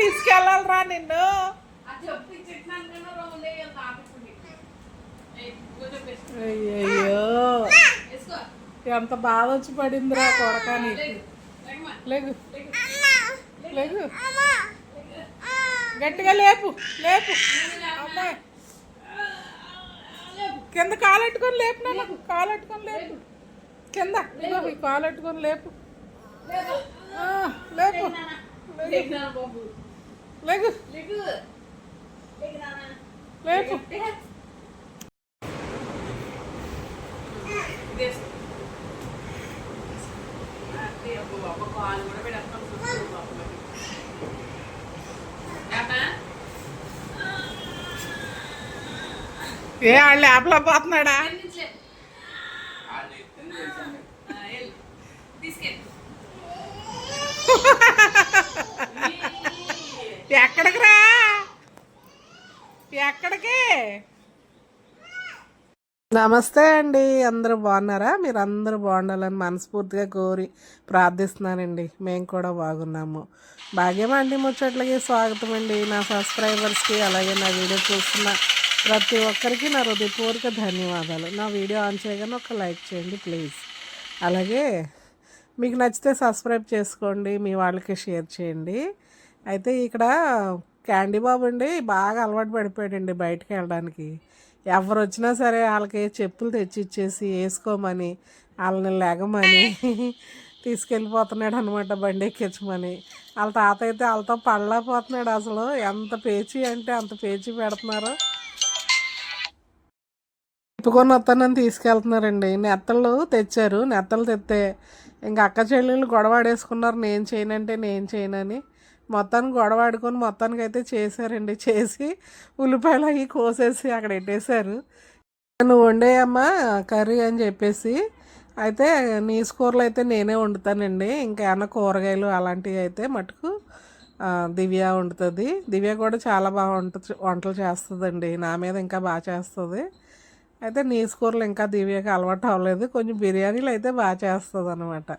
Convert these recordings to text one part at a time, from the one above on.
తీసుకెళ్ళాలిరా నిన్ను. అయ్యయ్యో. ఎంత బాధ వచ్చి పడిందిరా కొడకా నీకు. లేగు లేగు గట్టిగా లేపు. లేపు. అమ్మాయి. కింద కాలెట్టుకొని లేపు నాన్న. కాలెట్టుకొని లేపు. కింద. ఈ కాలెట్టుకొని లేపు. ఆ, లేపు. లేగు లేపు ఏ వాళ్ళు యాప్లో పోతున్నాడా ఎక్కడికి రా ఎక్కడికి నమస్తే అండి అందరూ బాగున్నారా? మీరు అందరూ బాగుండాలని మనస్ఫూర్తిగా కోరి ప్రార్థిస్తున్నానండి. మేము కూడా బాగున్నాము. భాగ్యం అండి ముచ్చట్లకి స్వాగతం అండి. నా సబ్స్క్రైబర్స్కి అలాగే నా వీడియో చూస్తున్న ప్రతి ఒక్కరికి నా హృదయపూర్వక ధన్యవాదాలు. నా వీడియో ఆన్ చేయగానే ఒక లైక్ చేయండి ప్లీజ్. అలాగే మీకు నచ్చితే సబ్స్క్రైబ్ చేసుకోండి మీ వాళ్ళకి షేర్ చేయండి. అయితే ఇక్కడ క్యాండీ బాబు అండి బాగా అలవాటు పడిపోయాడండి బయటకు వెళ్ళడానికి. ఎవరు వచ్చినా సరే వాళ్ళకి చెప్పులు తెచ్చి ఇచ్చేసి వేసుకోమని వాళ్ళని లేగమని తీసుకెళ్ళిపోతున్నాడు అనమాట బండి ఎక్కించమని. వాళ్ళ తాత అయితే వాళ్ళతో పడలేకపోతున్నాడు అసలు. ఎంత పేచి అంటే అంత పేచి పెడుతున్నారు. తిప్పుకొని వస్తానని తీసుకెళ్తున్నారండి. నెత్తళ్ళు తెచ్చారు. నెత్తలు తెస్తే ఇంకా అక్క చెల్లెళ్ళు గొడవాడేసుకున్నారు నేను చేయనంటే నేను చేయనని. మొత్తానికి గొడవాడుకొని మొత్తానికి అయితే చేశారండి. చేసి ఉల్లిపాయలు అవి కోసేసి అక్కడ పెట్టేశారు. నువ్వు వండేయమ్మా కర్రీ అని చెప్పేసి. అయితే నీ కూరలు అయితే నేనే వండుతానండి. ఇంకా ఏమన్నా కూరగాయలు అలాంటివి అయితే మటుకు దివ్య వండుతుంది. దివ్య కూడా చాలా బాగా వంట వంటలు చేస్తుందండి. నా మీద ఇంకా బాగా చేస్తుంది. అయితే నీసు కూరలు ఇంకా దివ్యకి అలవాటు అవ్వలేదు. కొంచెం బిర్యానీలు అయితే బాగా చేస్తుంది అనమాట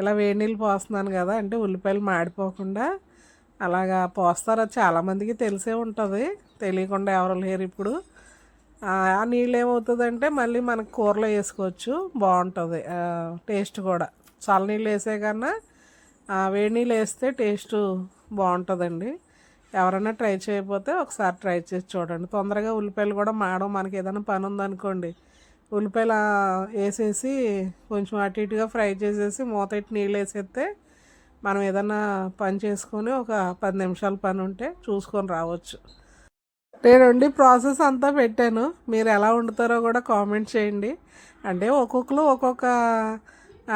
ఇలా వేడి నీళ్ళు పోస్తున్నాను కదా అంటే ఉల్లిపాయలు మాడిపోకుండా అలాగా పోస్తారో చాలామందికి తెలిసే ఉంటుంది. తెలియకుండా ఎవరు లేరు ఇప్పుడు. ఆ నీళ్ళు ఏమవుతుందంటే మళ్ళీ మనకు కూరలో వేసుకోవచ్చు. బాగుంటుంది. టేస్ట్ కూడా. చల్లనీళ్ళు వేసే కన్నా వేడి నీళ్ళు వేస్తే టేస్ట్ బాగుంటుందండి. ఎవరైనా ట్రై చేయకపోతే ఒకసారి ట్రై చేసి చూడండి. తొందరగా ఉల్లిపాయలు కూడా మాడడం మనకి ఏదైనా పని ఉందనుకోండి ఉల్లిపాయలు వేసేసి కొంచెం అటు ఇటుగా ఫ్రై చేసేసి మూత ఇట్టి నీళ్ళు వేసేస్తే మనం ఏదన్నా పని చేసుకొని ఒక పది నిమిషాల పని ఉంటే చూసుకొని రావచ్చు. నేను వండి ప్రాసెస్ అంతా పెట్టాను. మీరు ఎలా వండుతారో కూడా కామెంట్ చేయండి. అంటే ఒక్కొక్కరు ఒక్కొక్క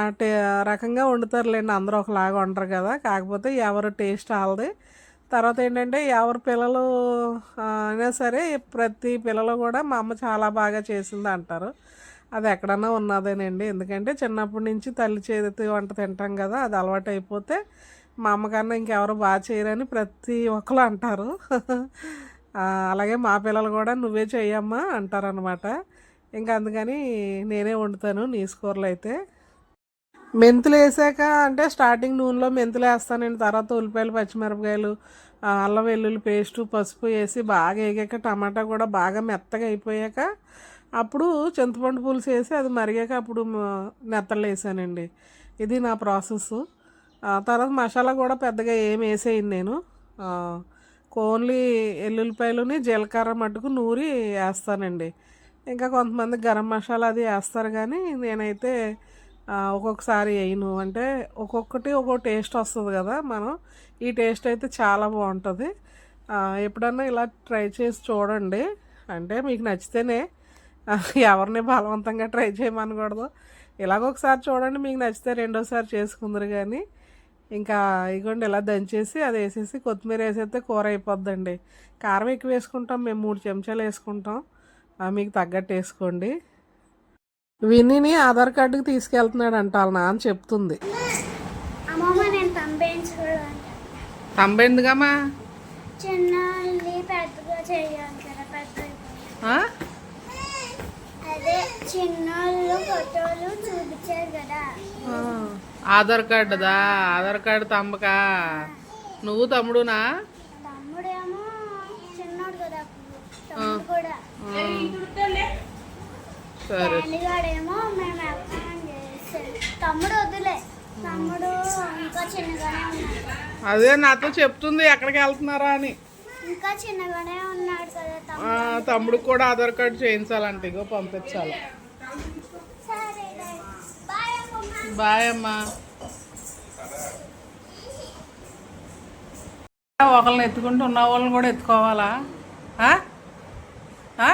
అంటే రకంగా వండుతారులేండి. అందరూ ఒకలాగా వండరు కదా. కాకపోతే ఎవరు టేస్ట్ వాళ్ళది. తర్వాత ఏంటంటే ఎవరి పిల్లలు అయినా సరే ప్రతి పిల్లలు కూడా మా అమ్మ చాలా బాగా చేసింది అంటారు. అది ఎక్కడన్నా ఉన్నదేనండి. ఎందుకంటే చిన్నప్పటి నుంచి తల్లి చేతి వంట తింటాం కదా అది అలవాటు అయిపోతే మా అమ్మకన్నా ఇంకెవరు బాగా చేయరని ప్రతి ఒక్కరు అంటారు. అలాగే మా పిల్లలు కూడా నువ్వే చెయ్యమ్మా అంటారనమాట ఇంకా అందుకని నేనే వండుతాను నీసు కూరలు అయితే. మెంతులు వేసాక అంటే స్టార్టింగ్ నూనెలో మెంతులు వేస్తానండి. తర్వాత ఉల్లిపాయలు పచ్చిమిరపకాయలు అల్లం వెల్లుల్లి పేస్టు పసుపు వేసి బాగా వేగాక టమాటా కూడా బాగా మెత్తగా అయిపోయాక అప్పుడు చింతపండు పులుసు వేసి అది మరిగాక అప్పుడు నెత్తలు వేసానండి. ఇది నా ప్రాసెస్ తర్వాత మసాలా కూడా పెద్దగా ఏం వేసేయండి నేను. ఓన్లీ ఎల్లుల్లిపాయలుని జీలకర్ర మట్టుకు నూరి వేస్తానండి. ఇంకా కొంతమంది గరం మసాలా అది వేస్తారు కానీ నేనైతే ఒక్కొక్కసారి వేయను. అంటే ఒక్కొక్కటి ఒక్కో టేస్ట్ వస్తుంది కదా మనం. ఈ టేస్ట్ అయితే చాలా బాగుంటుంది. ఎప్పుడన్నా ఇలా ట్రై చేసి చూడండి. అంటే మీకు నచ్చితేనే ఎవరిని బలవంతంగా ట్రై చేయమనకూడదు. ఇలాగ ఒకసారి చూడండి మీకు నచ్చితే రెండోసారి చేసుకుందరు కానీ ఇంకా ఇగోండి ఇలా దంచేసి అది వేసేసి కొత్తిమీర వేసేస్తే కూర అయిపోద్దండి. కారం ఎక్కువ వేసుకుంటాం మేము మూడు చెంచాలు వేసుకుంటాం. మీకు తగ్గట్టు వేసుకోండి. విన్నీని ఆధార్ కార్డుకి తీసుకెళ్తున్నాడు అంట వాళ్ళ నాన్న చెప్తుంది. చిన్న పెద్దగా చేయాలి కదా పెద్ద ఆధార్ కార్డుదా? ఆధార్ కార్డు తమ్మకా? నువ్వు తమ్ముడునా? అదే నాతో చెప్తుంది ఎక్కడికి వెళ్తున్నారా అని. ఇంకా చిన్నగానే ఉన్నాడు కదా తమ్ముడు కూడా ఆధార్ కార్డు చేయించాలంటే. ఇగో పంపించాలి. బాయ్ అమ్మా. ఒకళ్ళని ఎత్తుకుంటూ ఉన్న వాళ్ళని కూడా ఎత్తుకోవాలా? ఆ? ఆ?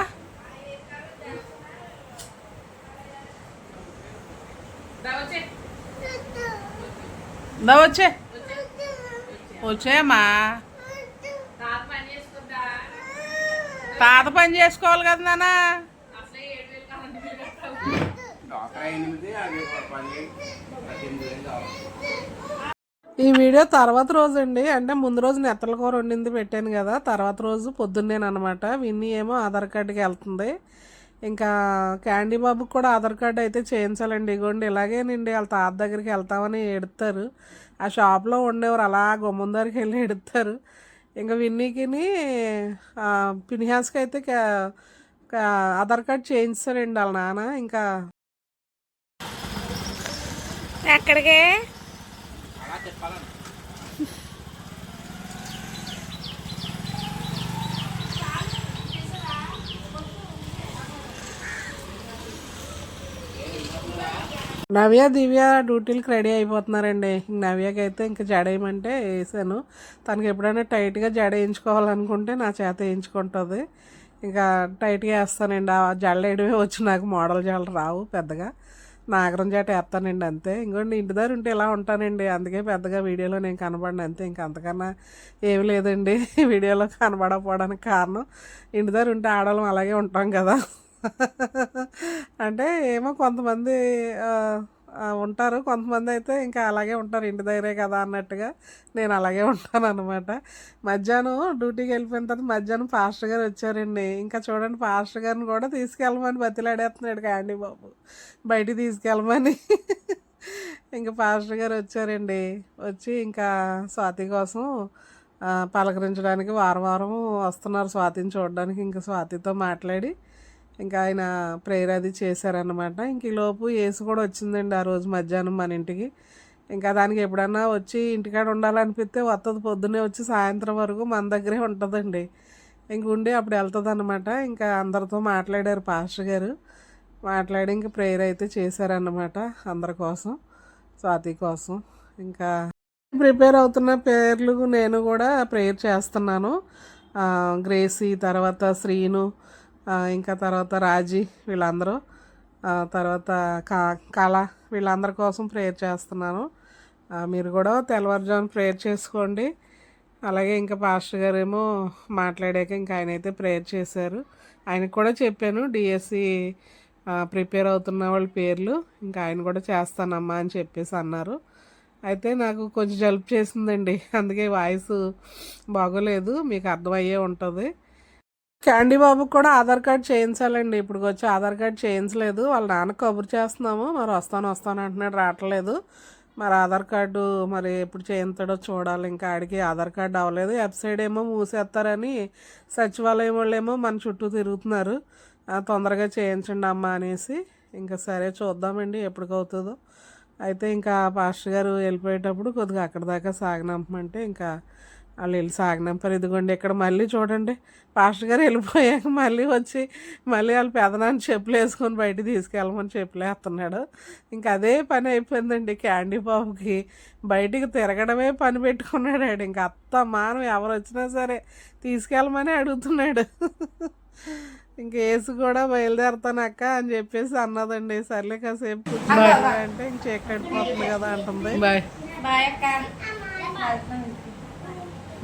దా వచ్చే. వచ్చేమ్మా తాత పని చేసుకోవాలి కదా నాన్న. ఈ వీడియో తర్వాత రోజు అండి. అంటే ముందు రోజు నెత్తల కూర వండింది పెట్టాను కదా. తర్వాత రోజు పొద్దున్నేనమాట విన్నీ ఏమో ఆధార్ కార్డుకి వెళ్తుంది. ఇంకా క్యాండీ బాబుకి కూడా ఆధార్ కార్డు అయితే చేయించాలండి. ఇగోండి ఇలాగేనండి. వాళ్ళ తాత దగ్గరికి వెళ్తామని ఎడతారు ఆ షాప్లో ఉండేవారు అలా గుమ్మందరికి వెళ్ళి ఎడతారు ఇంకా విన్నీకిని ఆ, పినిహాస్కి అయితే ఆధార్ కార్డు చేయించారండి వాళ్ళ నాన్న ఇంకా ఎక్కడికి? నవ్య దివ్య డ్యూటీలకు రెడీ అయిపోతున్నారండి. నవ్యకి అయితే ఇంకా జడ వేయమంటే వేసాను. తనకి ఎప్పుడైనా టైట్గా జడ వేయించుకోవాలనుకుంటే నా చేత వేయించుకుంటుంది. ఇంకా టైట్గా వేస్తానండి. ఆ జడ వేయడమే వచ్చి. నాకు మోడల్ జడలు రావు పెద్దగా. నాగరం జట వేస్తానండి అంతే. ఇంకోండి ఇంటి దగ్గర ఉంటే ఇలా ఉంటానండి. అందుకే పెద్దగా వీడియోలో నేను కనబడిన అంతే. ఇంకా అంతకన్నా ఏమి లేదండి. వీడియోలో కనబడకపోవడానికి కారణం ఇంటి దగ్గర ఉంటే ఆడవాళ్ళం అలాగే ఉంటాం కదా. అంటే ఏమో కొంతమంది ఉంటారు. కొంతమంది అయితే ఇంకా అలాగే ఉంటారు. ఇంటి దగ్గరే కదా అన్నట్టుగా నేను అలాగే ఉంటాను అనమాట మధ్యాహ్నం డ్యూటీకి వెళ్ళిపోయిన తర్వాత మధ్యాహ్నం పాస్టర్ గారు వచ్చారండి. ఇంకా చూడండి పాస్టర్ గారిని కూడా తీసుకెళ్ళమని బతిలాడేస్తున్నాడు కాండి బాబు. బయటికి తీసుకెళ్ళమని. ఇంకా పాస్టర్ గారు వచ్చారండి. వచ్చి ఇంకా స్వాతి కోసం పలకరించడానికి వారం వారం వస్తున్నారు స్వాతిని చూడడానికి. ఇంకా స్వాతితో మాట్లాడి ఇంకా ఆయన ప్రేయర్ అది చేశారనమాట ఇంక ఈలోపు లోపు ఏసు కూడా వచ్చిందండి ఆ రోజు మధ్యాహ్నం మన ఇంటికి. ఇంకా దానికి ఎప్పుడన్నా వచ్చి ఇంటికాడ ఉండాలనిపిస్తే వస్తుంది పొద్దున్నే వచ్చి సాయంత్రం వరకు మన దగ్గరే ఉంటుందండి. ఇంక ఉండి అప్పుడు వెళ్తుంది అనమాట ఇంకా అందరితో మాట్లాడారు పాస్టర్ గారు. మాట్లాడి ఇంక ప్రేయర్ అయితే చేశారన్నమాట అందరి కోసం స్వాతి కోసం. ఇంకా ప్రిపేర్ అవుతున్న పేర్లు నేను కూడా ప్రేయర్ చేస్తున్నాను. గ్రేసీ తర్వాత శ్రీను ఇంకా తర్వాత రాజీ వీళ్ళందరూ. తర్వాత కా కళ వీళ్ళందరి కోసం ప్రేయర్ చేస్తున్నాను. మీరు కూడా తెల్లవారుజామున ప్రేయర్ చేసుకోండి. అలాగే ఇంకా పాస్టర్ గారు ఏమో మాట్లాడాక ఇంకా ఆయన అయితే ప్రేయర్ చేశారు. ఆయనకు కూడా చెప్పాను డిఎస్సి ప్రిపేర్ అవుతున్న వాళ్ళ పేర్లు ఇంకా ఆయన కూడా చేస్తానమ్మా అని చెప్పేసి అన్నారు. అయితే నాకు కొంచెం జలుపు చేసిందండి. అందుకే వాయిస్ బాగోలేదు మీకు అర్థమయ్యే ఉంటుంది. క్యాండీ బాబుకి కూడా ఆధార్ కార్డ్ చేయించాలండి. ఇప్పుడు వచ్చి ఆధార్ కార్డ్ చేయించలేదు. వాళ్ళ నాన్న కబురు చేస్తున్నాము. మరి వస్తాను వస్తాను అంటున్నాడు. రావట్లేదు. మరి ఆధార్ కార్డు మరి ఎప్పుడు చేయించాడో చూడాలి. ఇంకా ఆడికి ఆధార్ కార్డు అవ్వలేదు. వెబ్సైట్ ఏమో మూసేస్తారని సచివాలయం వాళ్ళు ఏమో మన చుట్టూ తిరుగుతున్నారు. తొందరగా చేయించండి అమ్మ అనేసి. ఇంకా సరే చూద్దామండి ఎప్పటికవుతుందో. అయితే ఇంకా పాస్టర్ గారు వెళ్ళిపోయేటప్పుడు కొద్దిగా అక్కడ దాకా సాగనంపమంటే ఇంకా వాళ్ళు వెళ్ళి సాగనంపారు ఇదిగోండి ఇక్కడ మళ్ళీ చూడండి. పాస్టర్ గారు వెళ్ళిపోయాక మళ్ళీ వచ్చి మళ్ళీ వాళ్ళ పెదనాన్ని చెప్పులు వేసుకొని బయటికి తీసుకెళ్ళమని చెప్పులు వేస్తున్నాడు. ఇంకా అదే పని అయిపోయిందండి క్యాండీ బాబుకి. బయటికి తిరగడమే పని పెట్టుకున్నాడు ఇంకా అత్త మానం ఎవరు వచ్చినా సరే తీసుకెళ్ళమని అడుగుతున్నాడు. ఇంక ఏసు కూడా బయలుదేరుతాను అక్క అని చెప్పేసి అన్నదండి. సర్లే కాసేపు కూర్చోండి అంటే ఇంక చీకటిపోతుంది కదా అంటుంది. Bye. Bye friends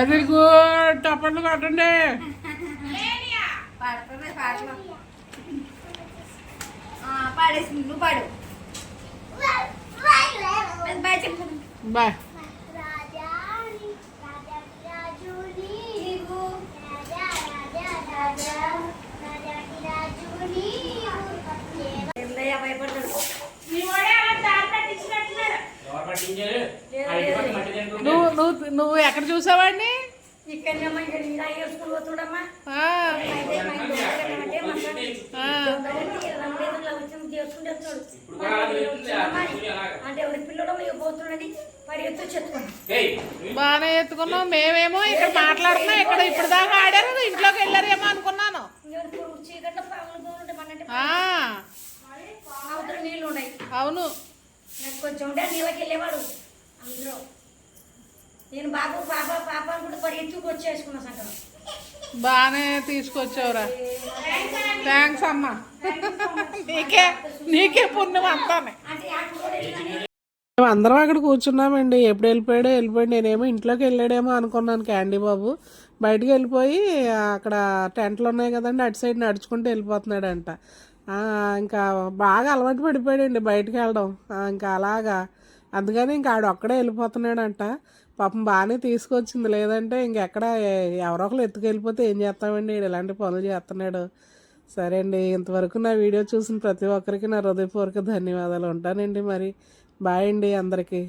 very good. టప్పట్లు కట్టండి. పాడుతుంది పాటలు పాడేసి నువ్వు పాడు. బాయ్ చెప్పు బాయ్ రాజాని రాజాకి రాజు నీవు రాజా రాజా రాజా రాజాకి రాజు నీవు భయపడతాడు మీ వాడే అలా దారి పట్టించినట్టున్నారు ఎవరు పట్టించారు అరటి పట్టు మట్టి తింటుంది. నువ్వు నువ్వు నువ్వు ఎక్కడ చూసావాడిని ఇక్కడనే ఇంకా నీలా వేసుకుని పోతుడమ్మా ఆ, అయితే మా ఇంటి దగ్గర అంటే మాకు ఆ. ఇప్పుడు కూడా అంటే ఎవరి పోతున్నది బాగానే ఎత్తుకున్నాం మేమేమో ఇక్కడ మాట్లాడుతున్నాం. ఇక్కడ ఇప్పుడు దాకా ఆడారు ఇంట్లోకి వెళ్ళారేమో అనుకున్నాను. నీళ్ళు ఉన్నాయి అవును. నాకు కొంచెం నీళ్ళకి వెళ్ళేవాడు అందరూ నేను బాబు పాప పాప అనుకుంటే పరిగెత్తుకు వచ్చేసుకున్నా సంగం బాగానే తీసుకొచ్చావురా. థ్యాంక్స్ అమ్మ. నీకే నీకే పుణ్యం అంతానే. మేము అందరం అక్కడ కూర్చున్నామండి. ఎప్పుడు వెళ్ళిపోయాడో వెళ్ళిపోయాడు నేనేమో ఇంట్లోకి వెళ్ళాడేమో అనుకున్నాను క్యాండీ బాబు. బయటకు వెళ్ళిపోయి అక్కడ టెంట్లు ఉన్నాయి కదండి అటు సైడ్ నడుచుకుంటూ వెళ్ళిపోతున్నాడంట. ఇంకా బాగా అలవాటు పడిపోయాడండి బయటకు వెళ్ళడం. ఇంకా అలాగా. అందుకని ఇంకా ఆడు ఒక్కడే వెళ్ళిపోతున్నాడంట. పాపం బాగానే తీసుకొచ్చింది. లేదంటే ఇంకెక్కడ ఎవరో ఒకరు ఎత్తుకెళ్ళిపోతే ఏం చేస్తామండి? ఈడు ఇలాంటి పనులు చేస్తున్నాడు. సరే అండి ఇంతవరకు నా వీడియో చూసిన ప్రతి ఒక్కరికి నా హృదయపూర్వక ధన్యవాదాలు ఉంటానండి మరి. బాయ్ అండి అందరికీ.